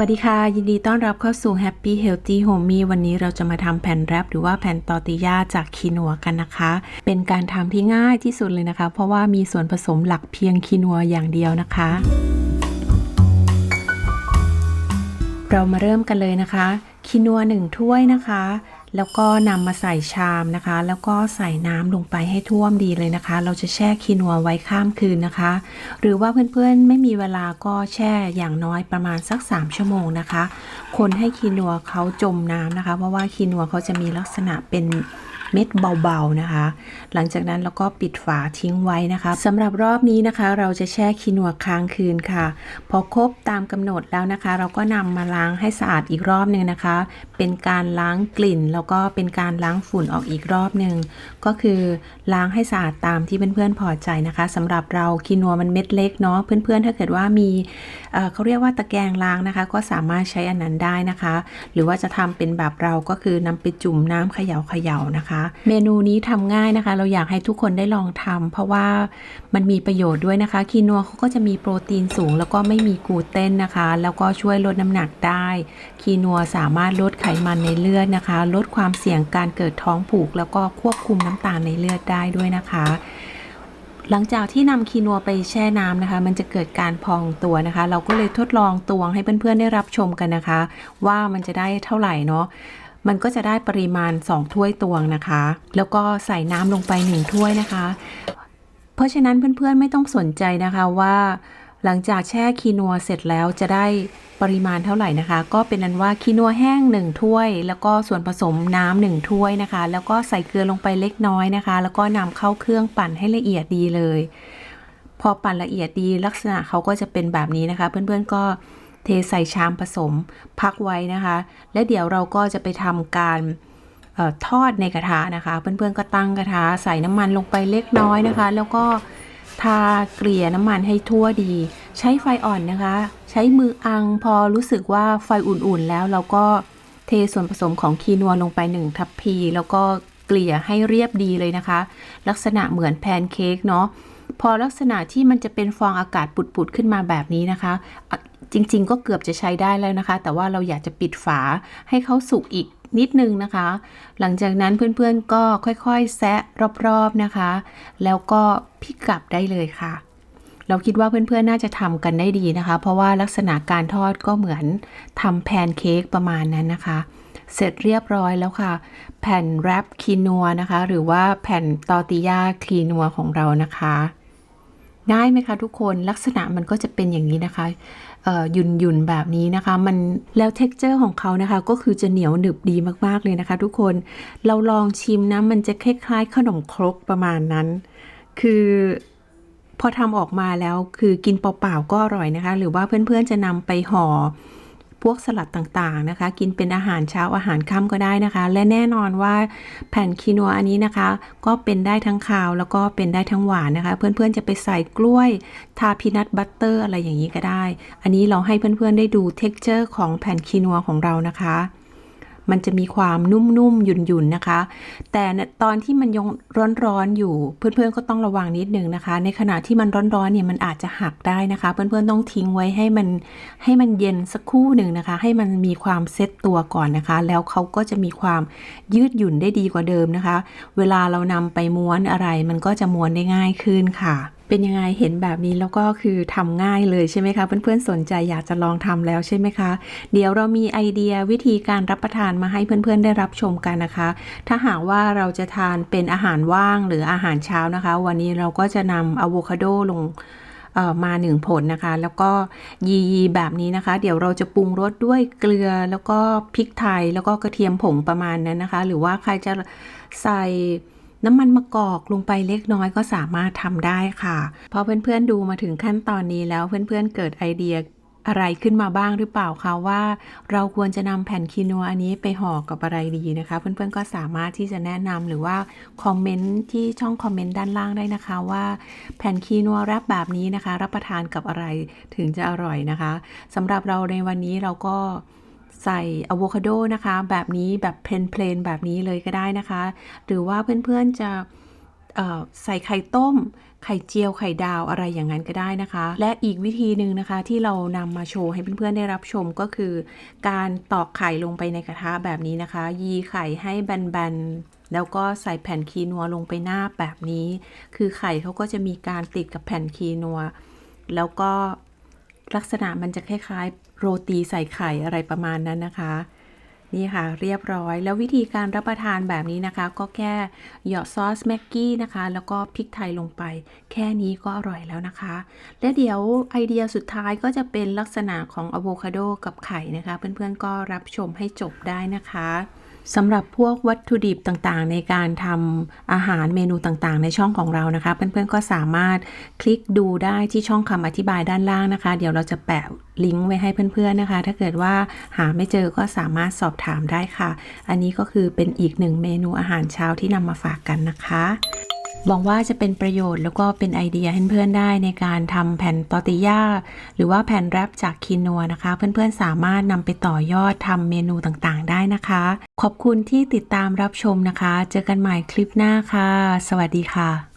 วัสดีค่ะ ยินดีต้อนรับเข้าสู่ Happy Healthy Homey วันนี้เราจะมาทำแผ่นแรปหรือว่าแผ่นตอติยาจากคีนัวกันนะคะ เป็นการทำที่ง่ายที่สุดเลยนะคะ เพราะว่ามีส่วนผสมหลักเพียงคีนัวอย่างเดียวนะคะ เรามาเริ่มกันเลยนะคะคีนัวหนึ่งถ้วยนะคะ แล้วก็นำมาใส่ชามนะคะ แล้วก็ใส่น้ำลงไปให้ท่วมดีเลยนะคะ เราจะแช่คีนัวไว้ข้ามคืนนะคะ หรือว่าเพื่อนๆไม่มีเวลาก็แช่อย่างน้อยประมาณสัก 3 ชั่วโมงนะคะ คนให้คีนัวเขาจมน้ำนะคะ เพราะว่าคีนัวเขาจะมีลักษณะเป็น เม็ดเบาๆนะคะ หลังจากนั้นเราก็ปิดฝาทิ้งไว้นะคะสำหรับรอบนี้นะคะ เราจะแช่คีนัวค้างคืนค่ะ พอครบตามกำหนดแล้วนะคะ เราก็นำมาล้างให้สะอาดอีกรอบหนึ่งนะคะ เป็นการล้างกลิ่น แล้วก็เป็นการล้างฝุ่นออกอีกรอบหนึ่งก็คือล้างให้สะอาดตามที่เพื่อนๆพอใจนะคะสำหรับเราคีนัวมันเม็ดเล็กเนาะเพื่อนๆ ถ้าเกิดว่ามี เขาเรียกว่าตะแกรงล้างนะคะ ก็สามารถใช้อันนั้นได้นะคะ หรือว่าจะทำเป็นแบบเราก็คือนำไปจุ่มน้ำเขย่าเขย่านะคะ เมนูนี้ทำง่ายนะคะ เราอยากให้ทุกคนได้ลองทำเพราะว่ามันมีประโยชน์ด้วยนะคะคีนัวเขาก็จะมีโปรตีนสูง แล้วก็ไม่มีกลูเตนนะคะ แล้วก็ช่วยลดน้ำหนักได้คีนัวสามารถลดไขมันในเลือดนะคะ ลดความเสี่ยงการเกิดท้องผูก แล้วก็ควบคุมน้ำตาลในเลือดได้ด้วยนะคะ หลังจากที่นำคีนัวไปแช่น้ำนะคะ มันจะเกิดการพองตัวนะคะ เราก็เลยทดลองตวงให้เพื่อนๆได้รับชมกันนะคะ ว่ามันจะได้เท่าไหร่เนาะมันก็จะได้ปริมาณ 2 ถ้วยตวงนะคะ แล้วก็ใส่น้ำลงไป 1 ถ้วยนะคะ เพราะฉะนั้นเพื่อนๆไม่ต้องสนใจนะคะว่า หลังจากแช่คีนัวเสร็จแล้วจะได้ปริมาณเท่าไหร่นะคะ ก็เป็นนั้นว่าคีนัวแห้ง 1 ถ้วย แล้วก็ส่วนผสมน้ำหนึ่งถ้วยนะคะ แล้วก็ใส่เกลือลงไปเล็กน้อยนะคะ แล้วก็นำเข้าเครื่องปั่นให้ละเอียดดีเลย พอปั่นละเอียดดีลักษณะเขาก็จะเป็นแบบนี้นะคะ เพื่อนๆก็เทใส่ชามผสมพักไว้นะคะ และเดี๋ยวเราก็จะไปทำการออทอดในกระทะนะคะ เพื่อนๆก็ตั้งกระทะใส่น้ำมันลงไปเล็กน้อยนะคะ แล้วก็ ทาเกลี่ยน้ำมันให้ทั่วดี ใช้ไฟอ่อนนะคะ ใช้มืออังพอรู้สึกว่าไฟอุ่นๆแล้วเราก็เทส่วนผสมของคีนัวลงไปหนึ่งทัพพี แล้วก็เกลี่ยให้เรียบดีเลยนะคะ ลักษณะเหมือนแพนเค้กเนาะพอลักษณะที่มันจะเป็นฟองอากาศปุดๆขึ้นมาแบบนี้นะคะอะจริงๆ ก็เกือบจะใช้ได้แล้วนะคะ แต่ว่าเราอยากจะปิดฝาให้เขาสุกอีก นิดนึงนะคะ หลังจากนั้นเพื่อนๆก็ค่อยๆ แซะรอบๆนะคะ แล้วก็พลิกกลับได้เลยค่ะ เราคิดว่าเพื่อนๆน่าจะทำกันได้ดีนะคะ เพราะว่าลักษณะการทอดก็เหมือนทำแพนเค้กประมาณนั้นนะคะ เสร็จเรียบร้อยแล้วค่ะ แผ่นแรปคีนัวนะคะ หรือว่าแผ่นตอร์ติยาคีนัวของเรานะคะ ง่ายไหมคะทุกคนลักษณะมันก็จะเป็นอย่างนี้นะคะหยุ่นหยุ่นๆแบบนี้นะคะ มันแล้วเท็กเจอร์ของเขานะคะ ก็คือจะเหนียวหนึบดีมากๆเลยนะคะ ทุกคนเราลองชิมนะมันจะคล้ายๆขนมครกประมาณนั้น คือพอทำออกมาแล้วคือกินเปล่าๆก็อร่อยนะคะ หรือว่าเพื่อนๆจะนำไปห่อ วกสลัดต่างๆนะคะ กินเป็นอาหารเช้าอาหารค่ำก็ได้นะคะ และแน่นอนว่าแผ่นคีนัวอันนี้นะคะ ก็เป็นได้ทั้งคาวแล้วก็เป็นได้ทั้งหวานนะคะ เพื่อนๆจะไปใส่กล้วยทาพีนัทบัตเตอร์อะไรอย่างนี้ก็ได้ อันนี้เราให้เพื่อนๆได้ดูเท็กเจอร์ของแผ่นคีนัวของเรานะคะ มันจะมีความนุ่มๆหยุ่นๆนะคะ แต่ตอนที่มันยังร้อนๆอยู่เพื่อนๆก็ต้องระวังนิดนึงนะคะ ในขณะที่มันร้อนๆเนี่ยมันอาจจะหักได้นะคะ เพื่อนๆต้องทิ้งไว้ให้มันให้มันเย็นสักครู่หนึ่งนะคะ ให้มันมีความเซ็ตตัวก่อนนะคะ แล้วเขาก็จะมีความยืดหยุ่นได้ดีกว่าเดิมนะคะ เวลาเรานำไปม้วนอะไร มันก็จะม้วนได้ง่ายขึ้นค่ะ เป็นยังไงเห็นแบบนี้แล้วก็คือทำง่ายเลยใช่ไหมคะ เพื่อนๆสนใจอยากจะลองทำแล้วใช่ไหมคะ เดี๋ยวเรามีไอเดียวิธีการรับประทานมาให้เพื่อนๆได้รับชมกันนะคะ ถ้าหากว่าเราจะทานเป็นอาหารว่างหรืออาหารเช้านะคะ วันนี้เราก็จะนำอะโวคาโดลงมาหนึ่งผลนะคะ แล้วก็ยียีแบบนี้นะคะ เดี๋ยวเราจะปรุงรสด้วยเกลือแล้วก็พริกไทยแล้วก็กระเทียมผงประมาณนั้นนะคะ หรือว่าใครจะใส่ น้ำมันมะกอกลงไปเล็กน้อยก็สามารถทำได้ค่ะพอเพื่อนๆดูมาถึงขั้นตอนนี้แล้วเพื่อนๆเกิดไอเดียอะไรขึ้นมาบ้างหรือเปล่าคะว่า เราควรจะนำแผ่นคีนัวอันนี้ไปห่อกับอะไรดีนะคะ เพื่อนๆก็สามารถที่จะแนะนำหรือว่าคอมเมนต์ที่ช่องคอมเมนต์ด้านล่างได้นะคะว่า แผ่นคีนัวแรปแบบนี้นะคะ รับประทานกับอะไรถึงจะอร่อยนะคะสำหรับเราในวันนี้เราก็ ใส่อะโวคาโดนะคะ แบบนี้แบบเพลนๆแบบนี้เลยก็ได้นะคะ หรือว่าเพื่อนๆจะใส่ไข่ต้ม ไข่เจียวไข่ดาวอะไรอย่างนั้นก็ได้นะคะ และอีกวิธีหนึ่งนะคะที่เรานำมาโชว์ให้เพื่อนๆได้รับชมก็คือ การตอกไข่ลงไปในกระทะแบบนี้นะคะ ยีไข่ให้แบนๆแล้วก็ใส่แผ่นคีนัวลงไปหน้าแบบนี้ คือไข่เขาก็จะมีการติดกับแผ่นคีนัวแล้วก็ ลักษณะมันจะคล้ายๆ โรตีใส่ไข่อะไรประมาณนั้นนะคะ นี่ค่ะเรียบร้อยแล้ววิธีการรับประทานแบบนี้นะคะ ก็แค่เหยาะซอสแม็กกี้นะคะ แล้วก็พริกไทยลงไป แค่นี้ก็อร่อยแล้วนะคะ และเดี๋ยวไอเดียสุดท้ายก็จะเป็นลักษณะของอะโวคาโดกับไข่นะคะ เพื่อนๆก็รับชมให้จบได้นะคะ สำหรับพวกวัตถุดิบต่างๆ ในการทำอาหารเมนูต่างๆ ในช่องของเรานะคะ เพื่อนๆก็สามารถคลิกดูได้ที่ช่องคำอธิบายด้านล่างนะคะ เดี๋ยวเราจะแปะลิงก์ไว้ให้เพื่อนๆนะคะ ถ้าเกิดว่าหาไม่เจอก็สามารถสอบถามได้ค่ะ อันนี้ก็คือเป็นอีกหนึ่งเมนูอาหารเช้าที่นำมาฝากกันนะคะ หวังว่าจะเป็นประโยชน์แล้วก็เป็นไอเดียให้เพื่อนๆได้ในการทำแผ่นตอร์ติย่าหรือว่าแผ่นแรปจากคีนัวนะคะ เพื่อนๆสามารถนำไปต่อยอดทำเมนูต่างๆ ได้นะคะ ขอบคุณที่ติดตามรับชมนะคะ เจอกันใหม่คลิปหน้าค่ะ สวัสดีค่ะ